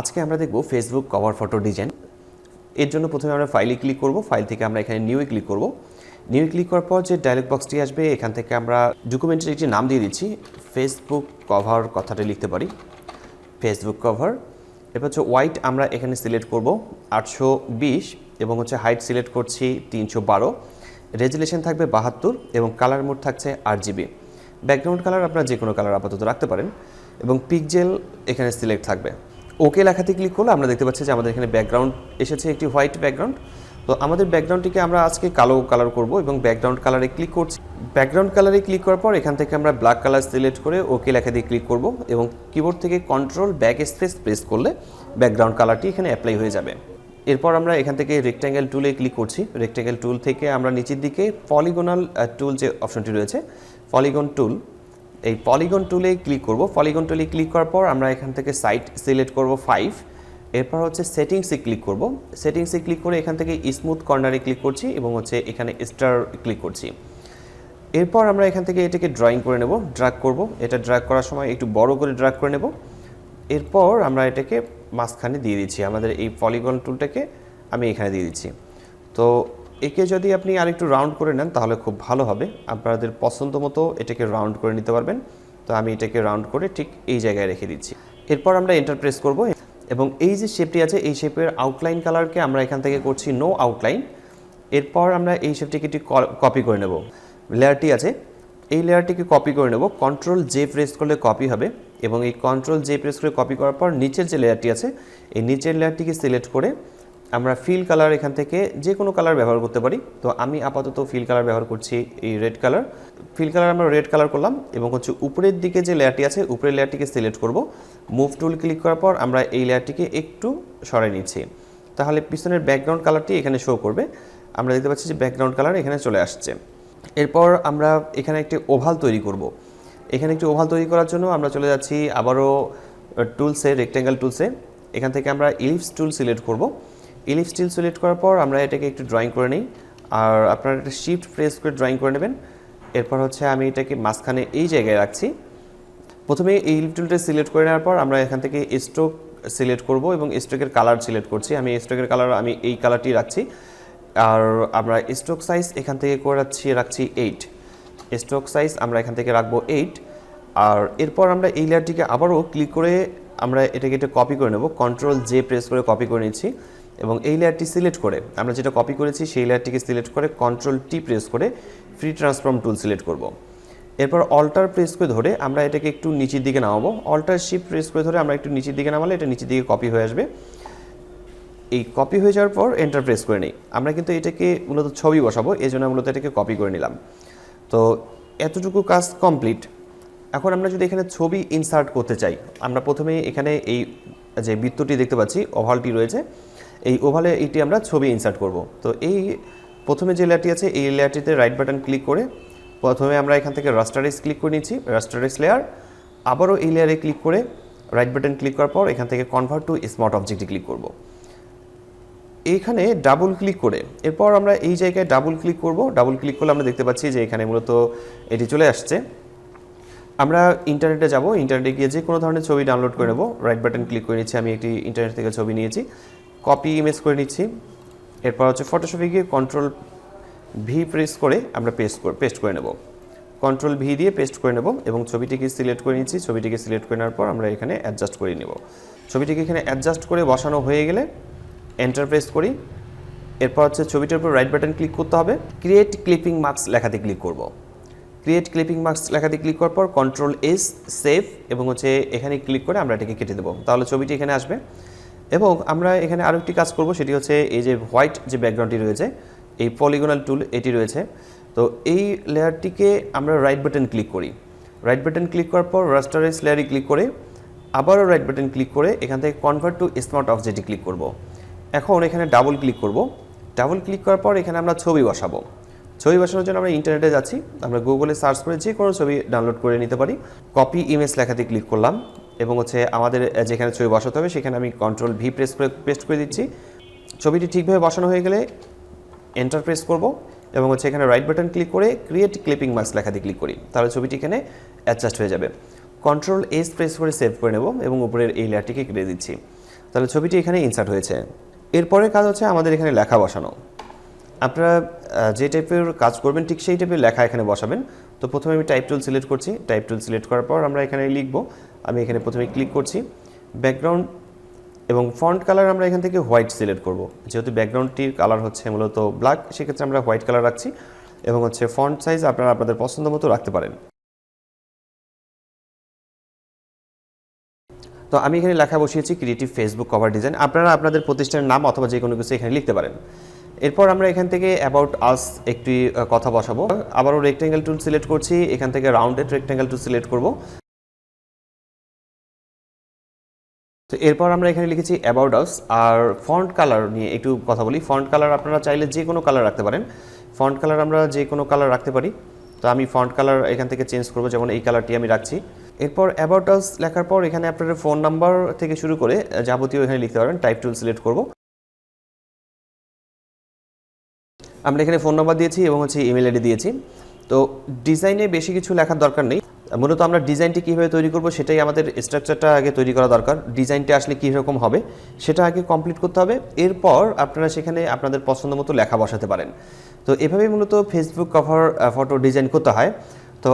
আজকে আমরা দেখব ফেসবুক কভার ফটো ডিজাইন এর জন্য প্রথমে আমরা ফাইলে ক্লিক করব। ফাইল থেকে আমরা এখানে নিউয়ে ক্লিক করব। নিউয়ে ক্লিক করার পর যে ডায়লগ বক্সটি আসবে, এখান থেকে আমরা ডকুমেন্টের একটি নাম দিয়ে দিচ্ছি। ফেসবুক কভার কথাটা লিখতে পারি। ফেসবুক কভার এবার হচ্ছে হোয়াইট আমরা এখানে সিলেক্ট করব। আটশো বিশ এবং হচ্ছে হাইট সিলেক্ট করছি তিনশো বারো। রেজুলেশন থাকবে বাহাত্তর এবং কালার মোড থাকছে আট জিবি। ব্যাকগ্রাউন্ড কালার আপনারা যে কোনো কালার আপাতত রাখতে পারেন এবং পিকজেল এখানে সিলেক্ট থাকবে। ওকে লেখাতে ক্লিক করলে আমরা দেখতে পাচ্ছি যে আমাদের এখানে ব্যাকগ্রাউন্ড এসেছে একটি হোয়াইট ব্যাকগ্রাউন্ড তো আমাদের ব্যাকগ্রাউন্ডটিকে আমরা আজকে কালো কালার করব এবং ব্যাকগ্রাউন্ড কালারে ক্লিক করছি। ব্যাকগ্রাউন্ড কালারে ক্লিক করার পর এখান থেকে আমরা ব্ল্যাক কালার সিলেক্ট করে ওকে লেখা দিয়ে ক্লিক করব এবং কিবোর্ড থেকে কন্ট্রোল ব্যাক স্পেস প্রেস করলে ব্যাকগ্রাউন্ড কালারটি এখানে অ্যাপ্লাই হয়ে যাবে। এরপর আমরা এখান থেকে রেক্ট্যাঙ্গেল টুলে ক্লিক করছি। রেক্ট্যাঙ্গেল টুল থেকে আমরা নিচের দিকে পলিগোনাল টুল যে অপশনটি রয়েছে পলিগন টুল এই পলিগন টুলে ক্লিক করব। পলিগন টুলে ক্লিক করার পর আমরা এখান থেকে সাইট সিলেক্ট করব ফাইভ এরপর হচ্ছে সেটিংসে ক্লিক করব। সেটিংসে ক্লিক করে এখান থেকে স্মুথ কর্নারে ক্লিক করছি এবং হচ্ছে এখানে স্টার ক্লিক করছি। এরপর আমরা এখান থেকে এটাকে ড্রয়িং করে নেব ড্রাগ করব। এটা ড্রাগ করার সময় একটু বড় করে ড্রাগ করে নেব। এরপর আমরা এটাকে মাঝখানে দিয়ে দিচ্ছি। আমাদের এই পলিগন টুলটাকে আমি এখানে দিয়ে দিচ্ছি। তো একে যদি আপনি আরেকটু রাউন্ড করে নেন, তাহলে খুব ভালো হবে। আপনাদের পছন্দ মতো এটাকে রাউন্ড করে নিতে পারবেন। তো আমি এটাকে রাউন্ড করে ঠিক এই জায়গায় রেখে দিচ্ছি। এরপর আমরা এন্টার প্রেস করব এবং এই যে শেপটি আছে, এই শেপের আউটলাইন কালারকে আমরা এখান থেকে করছি নো আউটলাইন এরপর আমরা এই শেপটিকে একটি কপি করে নেব। লেয়ারটি আছে। এই লেয়ারটিকে কপি করে নেব। কন্ট্রোল জে প্রেস করলে কপি হবে এবং এই কন্ট্রোল জে প্রেস করে কপি করার পর নিচের যে লেয়ারটি আছে, এই নিচের লেয়ারটিকে সিলেক্ট করে আমরা ফিল কালার এখান থেকে যে কোনো কালার ব্যবহার করতে পারি। তো আমি আপাতত ফিল কালার ব্যবহার করছি এই রেড কালার ফিল কালার আমরা রেড কালার করলাম এবং হচ্ছে উপরের দিকে যে লেয়ারটি আছে, উপরের লেয়ারটিকে সিলেক্ট করব। মুভ টুল ক্লিক করার পর আমরা এই লেয়ারটিকে একটু সরাই নিচ্ছি। তাহলে পিছনের ব্যাকগ্রাউন্ড কালারটি এখানে শো করবে। আমরা দেখতে পাচ্ছি যে ব্যাকগ্রাউন্ড কালার এখানে চলে আসছে। এরপর আমরা এখানে একটি ওভাল তৈরি করব। এখানে একটি ওভাল তৈরি করার জন্য আমরা চলে যাচ্ছি আবারও টুলসে রেক্ট্যাঙ্গেল টুলসে এখান থেকে আমরা ইলিপস টুল সিলেক্ট করব। ইলিপস স্টিল সিলেক্ট করার পর আমরা এটাকে একটু ড্রয়িং করে নিই। আর আপনারা একটা শিফট প্রেস করে ড্রয়িং করে নেবেন। এরপর হচ্ছে আমি এটাকে মাঝখানে এই জায়গায় রাখছি। প্রথমে এই ইলিপ টুলটা সিলেক্ট করে নেওয়ার পর আমরা এখান থেকে স্ট্রোক সিলেক্ট করব এবং স্ট্রোকের কালার সিলেক্ট করছি। আমি স্ট্রোকের কালার আমি এই কালারটি রাখছি। আর আমরা স্ট্রোক সাইজ এখান থেকে করে রাখছি রাখছি এইট স্ট্রোক সাইজ আমরা এখান থেকে রাখব এইট আর এরপর আমরা এই লেয়ারটিকে আবারও ক্লিক করে আমরা এটাকে এটা কপি করে নেব। কন্ট্রোল জে প্রেস করে কপি করে নিচ্ছি। এবং এই লেয়ারটি সিলেক্ট করে, আমরা যেটা কপি করেছি, সেই লেয়ারটিকে সিলেক্ট করে কন্ট্রোল টি প্রেস করে ফ্রি ট্রান্সফর্ম টুল সিলেক্ট করব। এরপর অল্টার প্রেস করে ধরে আমরা এটাকে একটু নিচের দিকে নামাবো। অল্টার শিপ প্রেস করে ধরে আমরা একটু নিচের দিকে নামালে এটা নিচের দিকে কপি হয়ে আসবে। এই কপি হয়ে যাওয়ার পর এন্টার প্রেস করে নিই। আমরা কিন্তু এটাকে মূলত ছবি বসাবো এই জন্য মূলত এটাকে কপি করে নিলাম। তো এতটুকু কাজ কমপ্লিট এখন আমরা যদি এখানে ছবি ইনসার্ট করতে চাই, আমরা প্রথমে এখানে এই যে বৃত্তটি দেখতে পাচ্ছি ওভালটি রয়েছে। এই ওভালে এইটি আমরা ছবি ইনসার্ট করব। তো এই প্রথমে যে লেয়ারটি আছে, এই লেয়ারটিতে রাইট বাটন ক্লিক করে প্রথমে আমরা এখান থেকে রাস্টারাইজ ক্লিক করে নিচ্ছি। রাস্টারাইজ লেয়ার আবারও এই লেয়ারে ক্লিক করে রাইট বাটন ক্লিক করার পর এখান থেকে কনভার্ট টু স্মার্ট অবজেক্টে ক্লিক করব। এইখানে ডাবল ক্লিক করে এরপর আমরা এই জায়গায় ডাবল ক্লিক করব। ডাবল ক্লিক করলে আমরা দেখতে পাচ্ছি যে এখানে মূলত এটি চলে আসছে। আমরা ইন্টারনেটে যাব। ইন্টারনেটে গিয়ে যে কোনো ধরনের ছবি ডাউনলোড করে নেব। রাইট বাটন ক্লিক করে নিচ্ছি। আমি একটি ইন্টারনেট থেকে ছবি নিয়েছি। কপি ইমেজ করে নিচ্ছি। এরপর হচ্ছে ফটোশপে গিয়ে কন্ট্রোল ভি প্রেস করে আমরা পেস্ট পেস্ট করে নেব। কন্ট্রোল ভি দিয়ে পেস্ট করে নেব এবং ছবিটিকে সিলেক্ট করে নিচ্ছি। ছবিটিকে সিলেক্ট করে নেওয়ার পর আমরা এখানে অ্যাডজাস্ট করে নেব। ছবিটিকে এখানে অ্যাডজাস্ট করে বসানো হয়ে গেলে এন্টার প্রেস করি। এরপর হচ্ছে ছবিটার উপর রাইট বাটন ক্লিক করতে হবে। ক্রিয়েট ক্লিপিং মার্কস লেখাতে ক্লিক করব। ক্রিয়েট ক্লিপিং মার্কস লেখাতে ক্লিক করার পর কন্ট্রোল এস সেভ এবং হচ্ছে এখানে ক্লিক করে আমরা এটাকে কেটে দেবো। তাহলে ছবিটি এখানে আসবে। এবং আমরা এখানে আরও একটি কাজ করব, সেটি হচ্ছে এই যে হোয়াইট যে ব্যাকগ্রাউন্ডটি রয়েছে, এই পলিগোনাল টুল এটি রয়েছে। তো এই লেয়ারটিকে আমরা রাইট বাটন ক্লিক করি। রাইট বাটন ক্লিক করার পর রাস্টারাইজ লেয়ারে ক্লিক করে আবারও রাইট বাটন ক্লিক করে এখান থেকে কনভার্ট টু স্মার্ট অফ অবজেক্টে ক্লিক করব। এখন এখানে ডাবল ক্লিক করব। ডাবল ক্লিক করার পর এখানে আমরা ছবি বসাবো। ছবি বসানোর জন্য আমরা ইন্টারনেটে যাচ্ছি। আমরা গুগলে সার্চ করে যে কোনো ছবি ডাউনলোড করে নিতে পারি। কপি ইমেজ লেখাতে ক্লিক করলাম। এবং হচ্ছে আমাদের যেখানে ছবি বসাতে হবে, সেখানে আমি কন্ট্রোল ভি প্রেস করে পেস্ট করে দিচ্ছি। ছবিটি ঠিকভাবে বসানো হয়ে গেলে এন্টার প্রেস করব এবং হচ্ছে এখানে রাইট বাটন ক্লিক করে ক্রিয়েট ক্লিপিং মার্কস লেখাতে ক্লিক করি। তাহলে ছবিটি এখানে অ্যাডজাস্ট হয়ে যাবে। কন্ট্রোল এস প্রেস করে সেভ করে নেব এবং উপরের এই লেয়ারটিকে কেটে দিচ্ছি। তাহলে ছবিটি এখানে ইনসার্ট হয়েছে। এরপরের কাজ হচ্ছে আমাদের এখানে লেখা বসানো। আপনারা যে টাইপের কাজ করবেন, ঠিক সেই টাইপের লেখা এখানে বসাবেন। তো প্রথমে আমি টাইপ টুল সিলেক্ট করছি। টাইপ টুল সিলেক্ট করার পর আমরা এখানে লিখব আমি এখানে প্রথমে ক্লিক করছি। ব্যাকগ্রাউন্ড এবং ফন্ট কালার আমরা এখান থেকে হোয়াইট সিলেক্ট করব। যেহেতু ব্যাকগ্রাউন্ডটির কালার হচ্ছে মূলত ব্ল্যাক সেক্ষেত্রে আমরা হোয়াইট কালার রাখছি এবং হচ্ছে ফন্ট সাইজ আপনারা আপনাদের পছন্দ মতো রাখতে পারেন। তো আমি এখানে লেখা বসিয়েছি ক্রিয়েটিভ ফেসবুক কভার ডিজাইন আপনারা আপনাদের প্রতিষ্ঠানের নাম অথবা যে কোনো কিছু এখানে লিখতে পারেন। এরপর আমরা এখান থেকে অ্যাবাউট আস একটি কথা বসাবো। আবারও রেক্টেঙ্গেল টুল সিলেক্ট করছি। এখান থেকে রাউন্ডেড রেক্টেঙ্গেল টুল সিলেক্ট করব। তো এরপর আমরা এখানে লিখেছি অ্যাবাউট আস আর ফন্ট কালার নিয়ে একটু কথা বলি। ফন্ট কালার আপনারা চাইলে যে কোনো কালার রাখতে পারেন। ফন্ট কালার আমরা যে কোনো কালার রাখতে পারি। তো আমি ফন্ট কালার এখান থেকে চেঞ্জ করব, যেমন এই কালারটি আমি রাখছি। এরপর অ্যাবাউট আস লেখার পর এখানে আপনাদের ফোন নাম্বার থেকে শুরু করে যাবতীয় এখানে লিখতে পারেন। টাইপ টুল সিলেক্ট করব। আমরা এখানে ফোন নাম্বার দিয়েছি এবং হচ্ছে ইমেল আইডি দিয়েছি। তো ডিজাইনে বেশি কিছু লেখার দরকার নেই। মূলত আমরা ডিজাইনটি কীভাবে তৈরি করব সেটাই আমাদের স্ট্রাকচারটা আগে তৈরি করা দরকার। ডিজাইনটি আসলে কী রকম হবে সেটা আগে কমপ্লিট করতে হবে। এরপর আপনারা সেখানে আপনাদের পছন্দ মতো লেখা বসাতে পারেন। তো এভাবেই মূলত ফেসবুক কভার ফটো ডিজাইন করতে হয়। তো